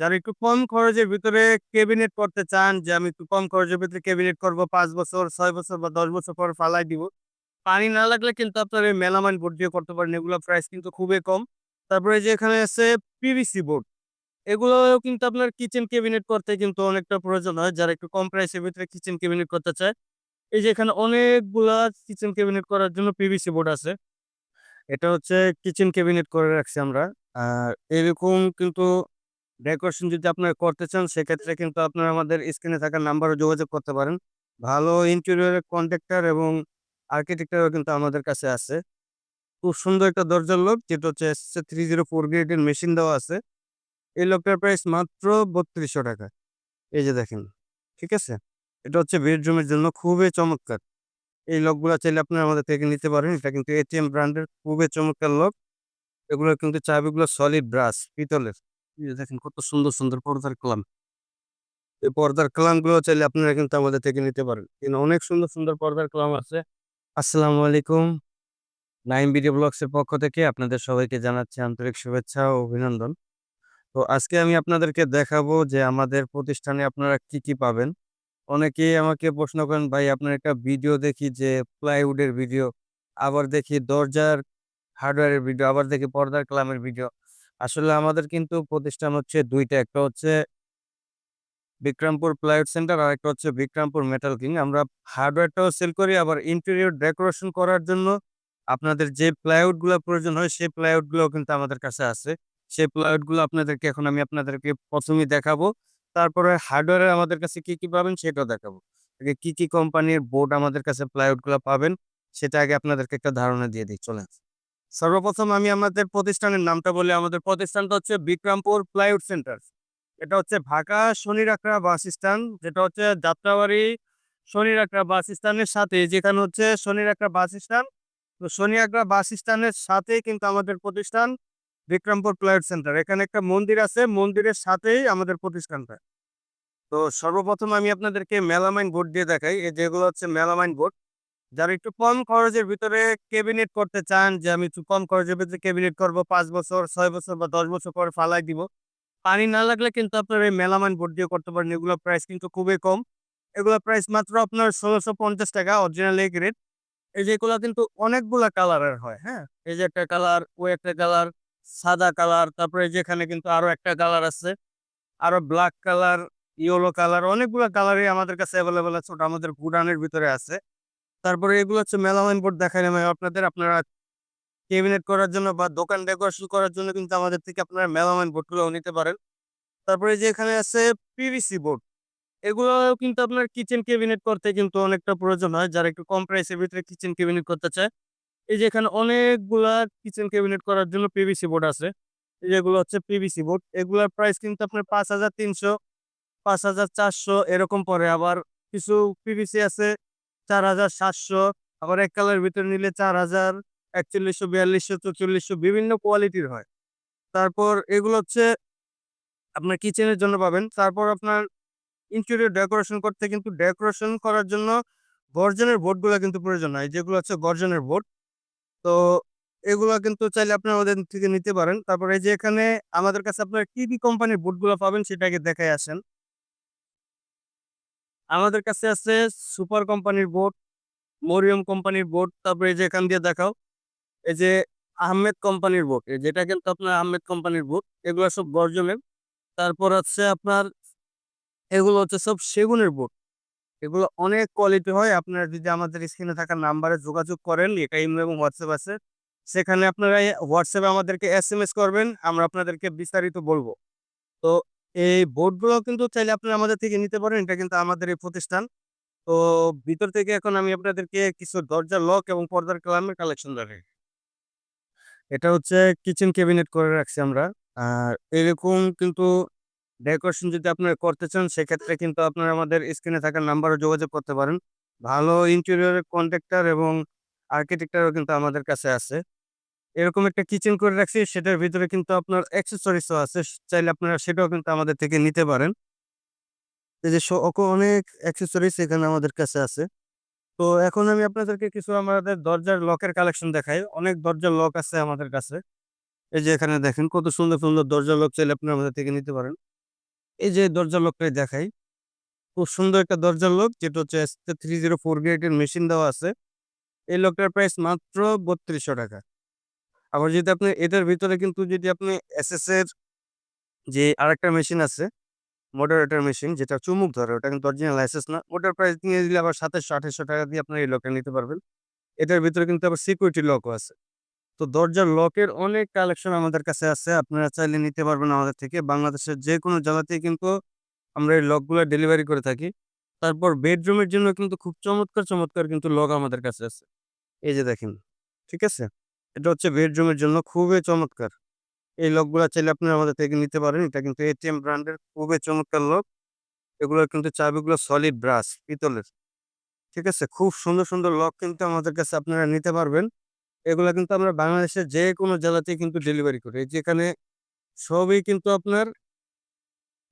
যারা একটু কম খরচের ভিতরে ক্যাবিনেট করতে চান যে আমি একটু কম খরচের ভিতরে ক্যাবিনেট করব পাঁচ বছর, ছয় বছর বা ১০ বছর পর ফালাই দিব। পানি না লাগলে কিন্তু আপনার এই মেলামাইন বোর্ড দিয়ে করতে পারেন। এগুলোর প্রাইস কিন্তু খুবই কম। তারপরে যে এখানে আছে পিভিসি বোর্ড। এগুলো কিন্তু আপনার কিচেন ক্যাবিনেট করতে কিন্তু অনেকটা প্রয়োজন হয়। যারা একটু কম প্রাইসের ভিতরে কিচেন ক্যাবিনেট করতে চায়। এই যে এখানে অনেকগুলা কিচেন ক্যাবিনেট করার জন্য পিভিসি বোর্ড আছে। এটা হচ্ছে কিচেন ক্যাবিনেট করে রাখছি আমরা। আর এরকম কিন্তু ডেকোরেশন যদি আপনারা করতে চান, সেক্ষেত্রে কিন্তু আপনারা আমাদের স্ক্রিনে থাকা নাম্বারে যোগাযোগ করতে পারেন। ভালো ইন্টেরিয়রের কন্ট্রাক্টর এবং আর্কিটেক্টরও কিন্তু আমাদের কাছে আছে। খুব সুন্দর একটা দরজার লোক যেটা হচ্ছে এসএসএ 304 গ্রেডের মেশিন দেওয়া আছে। এই লোকটার প্রাইস মাত্র ৳৩২০০ এই যে দেখেন। ঠিক আছে? এটা হচ্ছে বেডরুমের জন্য খুবই চমৎকার। এই লকগুলা চাইলে আপনারা আমাদের থেকে নিতে পারেন। এটা কিন্তু এটিএম ব্র্যান্ডের খুবই চমৎকার লক। এগুলোর কিন্তু চাবিগুলো সলিড ব্রাশ পিতলের। দেখেন কত সুন্দর, সুন্দর পর্দার কলাম। এই পর্দার কলামগুলো চাইলে আপনারা কিন্তু আমাদের থেকে নিতে পারেন। কিন্তু অনেক সুন্দর, সুন্দর পর্দার কলাম আছে। আসসালামু আলাইকুম। নাইম ভিডিও ব্লগসের পক্ষ থেকে আপনাদের সবাইকে জানাচ্ছি আন্তরিক শুভেচ্ছা ও অভিনন্দন। তো আজকে আমি আপনাদেরকে দেখাবো যে আমাদের প্রতিষ্ঠানে আপনারা কি, কি পাবেন। অনেকেই আমাকে প্রশ্ন করেন ভাই আপনার একটা ভিডিও দেখি যে প্লাইউডের ভিডিও, আবার দেখি দরজার হার্ডওয়্যারের ভিডিও, আবার দেখি পর্দার কলামের ভিডিও। আসলে আমাদের কিন্তু প্রতিষ্ঠান হচ্ছে দুইটা একটা হচ্ছে বিক্রমপুর প্লাইউড সেন্টার আর একটা হচ্ছে বিক্রমপুর মেটাল কিং। আমরা হার্ডওয়্যারটাও সেল করি আবার ইন্টেরিয়র ডেকোরেশন করার জন্য আপনাদের যে প্লাইউডগুলা প্রয়োজন হয় সেই প্লাইউডগুলোও কিন্তু আমাদের কাছে আছে। সেই প্লাইউডগুলো আপনাদেরকে এখন আমি আপনাদেরকে ১ম এই দেখাবো। তারপরে হার্ডওয়্যারে আমাদের কাছে কি, কি পাবেন সেটাও দেখাবো। আগে কি, কি কোম্পানির বোর্ড আমাদের কাছে প্লাইউডগুলা পাবেন সেটা আগে আপনাদেরকে একটা ধারণা দিয়ে দিই চলেন। সর্বপ্রথম আমি আমাদের প্রতিষ্ঠানের নামটা বলি। আমাদের প্রতিষ্ঠানটা হচ্ছে বিক্রমপুর প্লাইউড সেন্টার। এটা হচ্ছে ঢাকা শনিরাকড়া বাস স্ট্যান্ড, যেটা হচ্ছে যাত্রাবাড়ি শনিরাকড়া বাস স্ট্যান্ডের সাথে, যেখানে হচ্ছে শনিরাকড়া বাস স্ট্যান্ড। তো শনিরাকড়া বাস স্ট্যান্ডের সাথেই কিন্তু আমাদের প্রতিষ্ঠান বিক্রমপুর প্লাইউড সেন্টার। এখানে একটা মন্দির আছে। মন্দিরের সাথেই আমাদের প্রতিষ্ঠানটা। তো সর্বপ্রথম আমি আপনাদেরকে মেলামাইন বোর্ড দিয়ে দেখাই। যেগুলো হচ্ছে মেলামাইন বোর্ড। যারা একটু কম খরচের ভিতরে ক্যাবিনেট করতে চান যে আমি একটু কম খরচের ভিতরে ক্যাবিনেট করব পাঁচ বছর, ছয় বছর বা ১০ বছর পরে ফালাই দিব। পানি না লাগলে কিন্তু আপনার এই মেলামাইন বোর্ড দিয়ে করতে পারেন। এগুলোর প্রাইস কিন্তু খুবই কম। এগুলোর প্রাইস মাত্র আপনার ৳১৬৫০ অরিজিনাল এ গ্রেড। এই যে এগুলা কিন্তু অনেকগুলা কালারের হয়, হ্যাঁ? এই যে একটা কালার, ওই একটা কালার, সাদা কালার, তারপরে এই যে এখানে কিন্তু আরও একটা কালার আছে। আরও ব্ল্যাক কালার, ইয়েলো কালার অনেকগুলা কালারই আমাদের কাছে অ্যাভেলেবেল আছে। ওটা আমাদের গুডানের ভিতরে আছে। তারপরে এগুলো হচ্ছে মেলামাইন বোর্ড দেখাইলাম আপনাদের। আপনারা কেবিনেট করার জন্য বা দোকান ডেকোরেশন করার জন্য কিন্তু আমাদের থেকে আপনারা মেলামাইন বোর্ডগুলোও নিতে পারেন। তারপরে যে এখানে আছে পিভিসি বোর্ড। এগুলো কিন্তু আপনার কিচেন ক্যাবিনেট করতে কিন্তু অনেকটা প্রয়োজন হয়। যারা একটু কম প্রাইসের ভিতরে কিচেন ক্যাবিনেট করতে চায়। এই যে এখানে অনেকগুলা কিচেন ক্যাবিনেট করার জন্য পিভিসি বোর্ড আছে। যেগুলো হচ্ছে পিভিসি বোর্ড। এগুলার প্রাইস কিন্তু আপনার ৫৩০০, ৫৪০০ এরকম পরে আবার কিছু পিভিসি আছে ৪৭০০ আবার এক কালারের ভিতরে নিলে ৪০০০, ৪১০০, ৪২০০, ৪৪০০ বিভিন্ন কোয়ালিটির হয়। তারপর এগুলো হচ্ছে আপনার কিচেনের জন্য পাবেন। তারপর আপনার ইন্টেরিয়র ডেকোরেশন করতে কিন্তু ডেকোরেশন করার জন্য গর্জনের বোর্ডগুলা কিন্তু প্রয়োজন হয়। যেগুলো হচ্ছে গর্জনের বোর্ড। তো এগুলো কিন্তু চাইলে আপনারা ওদের থেকে নিতে পারেন। তারপরে এই যে এখানে আমাদের কাছে আপনার কি, কি কোম্পানির বোর্ডগুলা পাবেন সেটা আগে দেখাই আসেন। আমাদের কাছে আছে সুপার কোম্পানির বোর্ড, মরিয়ম কোম্পানির বোর্ড, তারপরে যে এখান দিয়ে দেখাও। এই যে আহমেদ কোম্পানির বোর্ড। যেটা কিন্তু আপনার আহমেদ কোম্পানির বোর্ড। এগুলো সব গর্জনের। তারপর হচ্ছে আপনার এগুলো হচ্ছে সব সেগুনের বোর্ড। এগুলো অনেক কোয়ালিটি হয়। আপনারা যদি আমাদের স্ক্রিনে থাকা নাম্বারে যোগাযোগ করেন, এটা ইমো এবং হোয়াটসঅ্যাপ আছে। সেখানে আপনারা হোয়াটসঅ্যাপে আমাদেরকে এস করবেন। আমরা আপনাদেরকে বিস্তারিত বলব তো এই বোর্ডগুলো কিন্তু চাইলে আপনারা আমাদের থেকে নিতে পারেন। এটা কিন্তু আমাদের এই প্রতিষ্ঠান। তো ভিতর থেকে এখন আমি আপনাদেরকে কিছু দরজার লক এবং পর্দার কলামের কালেকশন দেখাই। এটা হচ্ছে কিচেন ক্যাবিনেট করে রাখছি আমরা। আর এরকম কিন্তু ডেকোরেশন যদি আপনারা করতে চান, সেক্ষেত্রে কিন্তু আপনারা আমাদের স্ক্রিনে থাকা নাম্বারে যোগাযোগ করতে পারেন। ভালো ইন্টেরিয়রের কন্ট্রাক্টর এবং আর্কিটেক্টরও কিন্তু আমাদের কাছে আছে। এরকম একটা কিচেন করে রাখছি সেটার ভিতরে কিন্তু আপনার অ্যাক্সেসরিজও আছে। চাইলে আপনারা সেটাও কিন্তু আমাদের থেকে নিতে পারেন। এই যে অনেক অ্যাক্সেসরিজ এখানে আমাদের কাছে আছে। তো এখন আমি আপনাদেরকে কিছু আমাদের দরজার লকের কালেকশন দেখাই। অনেক দরজার লক আছে আমাদের কাছে। এই যে এখানে দেখেন কত সুন্দর, সুন্দর দরজার লক চাইলে আপনারা আমাদের থেকে নিতে পারেন। এই যে দরজার লকটাই দেখাই খুব সুন্দর একটা দরজার লক যেটা হচ্ছে থ্রি জিরো ফোর গ্রেডের মেশিন দেওয়া আছে এই লকটার প্রাইস মাত্র বত্রিশশো টাকা আবার যদি আপনি এটার ভিতরে কিন্তু যদি আপনি এসএস এর যে আরেকটা মেশিন আছে মডারেটর মেশিন যেটা চুমুক ধরে, ওটা কিন্তু অরিজিনাল লাইসেন্স না, ওটার প্রাইস নিয়ে দিলে আবার সাতাশশো, আঠাশশো টাকা দিয়ে আপনার এই লকটা নিতে পারবেন। এটার ভিতরে কিন্তু আবার সিকিউরিটি লকও আছে। তো দরজার লকের অনেক কালেকশন আমাদের কাছে আছে, আপনারা চাইলে নিতে পারবেন আমাদের থেকে। বাংলাদেশের যে কোনো জায়গাতেই কিন্তু আমরা এই লকগুলো ডেলিভারি করে থাকি। তারপর বেডরুমের জন্য কিন্তু খুব চমৎকার চমৎকার কিন্তু লক আমাদের কাছে আছে। এই যে দেখেন, ঠিক আছে? এটা হচ্ছে বেডরুমের জন্য খুবই চমৎকার। এই লকগুলো চাইলে আপনারা আমাদের থেকে নিতে পারেন। এটা কিন্তু এটিএম ব্র্যান্ডের খুবই চমৎকার লক। এগুলোর কিন্তু চাবিগুলো সলিড ব্রাশ পিতলের। ঠিক আছে? খুব সুন্দর সুন্দর লক কিন্তু আমাদের কাছে আপনারা নিতে পারবেন। এগুলো কিন্তু আমরা বাংলাদেশের যে কোনো জেলাতেই কিন্তু ডেলিভারি করি। যেখানে সবই কিন্তু আপনার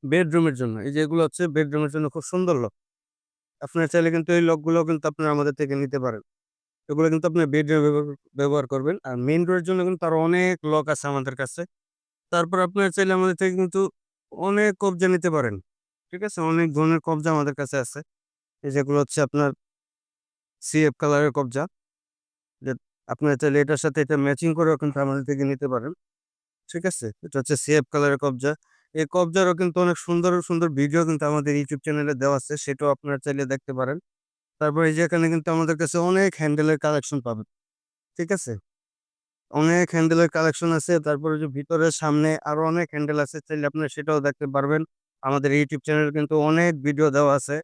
বেডরুমের জন্য। এই যেগুলো হচ্ছে বেডরুমের জন্য খুব সুন্দর লক আপনারা চাইলে কিন্তু এই লকগুলো কিন্তু আপনারা আমাদের থেকে নিতে পারেন। এগুলো কিন্তু আপনি বেডরুমে ব্যবহার করবেন। আর মেইন ডোরের জন্য কিন্তু আরও অনেক লক আছে আমাদের কাছে। তারপর আপনারা চাইলে আমাদের থেকে কিন্তু অনেক কবজা নিতে পারেন। ঠিক আছে? অনেক ধরনের কবজা আমাদের কাছে আছে। এই যেগুলো হচ্ছে আপনার সিএফ কালারের কবজা। আপনারা চাইলে এটার সাথে এটা ম্যাচিং করেও কিন্তু আমাদের থেকে নিতে পারেন। ঠিক আছে? এটা হচ্ছে সিএফ কালারের কবজা। এই কবজারও কিন্তু অনেক সুন্দর সুন্দর ভিডিও কিন্তু আমাদের ইউটিউব চ্যানেলে দেওয়া আছে। সেটাও আপনারা চাইলে দেখতে পারেন। তারপর এই যে এখানে কিন্তু আমাদের কাছে অনেক হ্যান্ডেলের কালেকশন পাবেন ঠিক আছে? অনেক হ্যান্ডেলের কালেকশন আছে, তারপরে যে ভিতরের সামনে আরও অনেক হ্যান্ডেল আছে, চাইলে আপনারা সেটাও দেখতে পারবেন। আমাদের ইউটিউব চ্যানেল কিন্তু অনেক ভিডিও দেওয়া আছে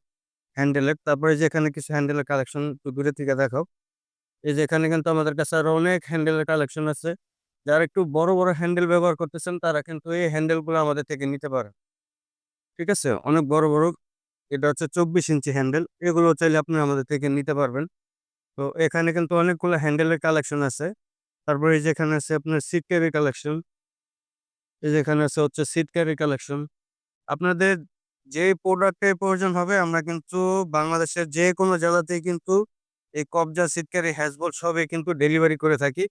হ্যান্ডেলের তারপরে যে এখানে কিছু হ্যান্ডেলের কালেকশন একটু দূরে থেকে দেখাও। এই যে এখানে কিন্তু আমাদের কাছে আরও অনেক হ্যান্ডেলের কালেকশন আছে। যারা একটু বড় বড় হ্যান্ডেল ব্যবহার করতেছেন, তারা কিন্তু এই হ্যান্ডেলগুলো আমাদের থেকে নিতে পারে, ঠিক আছে? অনেক বড় বড় এটা হচ্ছে চব্বিশ ইঞ্চি হ্যান্ডেল। এগুলো চাইলে আপনি আমাদের থেকে নিতে পারবেন। তো এখানে কিন্তু অনেকগুলো হ্যান্ডেলের কালেকশন আছে। তারপরে যেখানে আছে আপনার সিট ক্যারি কালেকশন এই যেখানে আছে হচ্ছে সিট ক্যারি কালেকশন আপনাদের যে প্রোডাক্টের প্রয়োজন হবে, আমরা কিন্তু বাংলাদেশের যে কোনো জেলাতেই কিন্তু এই কবজা সিট ক্যারি হ্যাজবল সবই কিন্তু ডেলিভারি করে থাকি।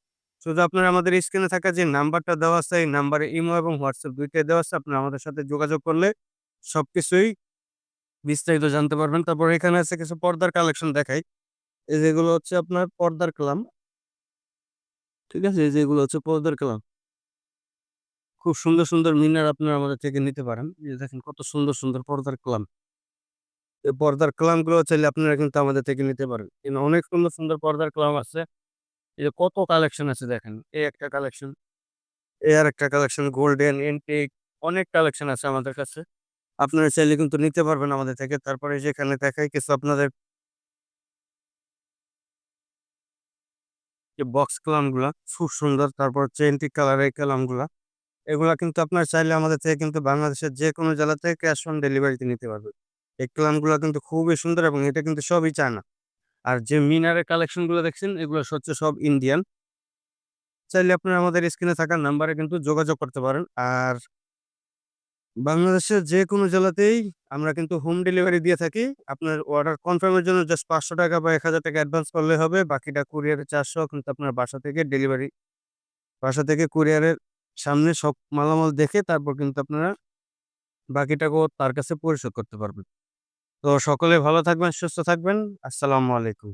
শুধু আপনারা আমাদের স্ক্রিনে থাকা যে নাম্বারটা দেওয়া আছে, এই নাম্বারে ইমো এবং হোয়াটসঅ্যাপ দুইটাই দেওয়া আছে। আপনারা আমাদের সাথে যোগাযোগ করলে সবকিছুই বিস্তারিত জানতে পারবেন। তারপর এখানে আছে কিছু পর্দার কালেকশন দেখাই। এই যেগুলো হচ্ছে আপনার পর্দার কালাম। ঠিক আছে? এই যেগুলো হচ্ছে পর্দার কালাম। খুব সুন্দর সুন্দর মিনার আপনারা আমাদের থেকে নিতে পারেন। দেখেন কত সুন্দর সুন্দর পর্দার কালাম। এই পর্দার কালামগুলো চাইলে আপনারা কিন্তু আমাদের থেকে নিতে পারেন। কিন্তু অনেক সুন্দর সুন্দর পর্দার কালাম আছে। এই যে কত কালেকশন আছে দেখেন। এই একটা কালেকশন এই আর একটা কালেকশন গোল্ডেন এন্টিক অনেক কালেকশন আছে আমাদের কাছে। আপনারা চাইলে কিন্তু নিতে পারবেন আমাদের থেকে। তারপরে যেখানে দেখাই কিছু আপনাদের যে বক্স কালামগুলা খুব সুন্দর। তারপর এন্টিক কালারের কালামগুলা এগুলা কিন্তু আপনার চাইলে আমাদের থেকে কিন্তু বাংলাদেশের যে কোনো জেলা থেকে ক্যাশ অন ডেলিভারিতে নিতে পারবেন। এই কালামগুলা কিন্তু খুবই সুন্দর এবং এটা কিন্তু সবই চায়না। আর যে মিনারের কালেকশনগুলো দেখছেন, এগুলো হচ্ছে সব ইন্ডিয়ান চাইলে আপনারা আমাদের স্ক্রিনে থাকা নাম্বারে কিন্তু যোগাযোগ করতে পারেন। আর বাংলাদেশের যে কোনো জেলাতেই আমরা কিন্তু হোম ডেলিভারি দিয়ে থাকি। আপনার অর্ডার কনফার্মের জন্য জাস্ট পাঁচশো টাকা বা এক হাজার টাকা অ্যাডভান্স করলে হবে। বাকিটা কুরিয়ারের চারশো কিন্তু আপনার বাসা থেকে ডেলিভারি বাসা থেকে কুরিয়ারের সামনে সব মালামাল দেখে তারপর কিন্তু আপনারা বাকিটাকেও তার কাছে পরিশোধ করতে পারবেন। তো সকলে ভালো থাকবেন, সুস্থ থাকবেন। আসসালামু আলাইকুম।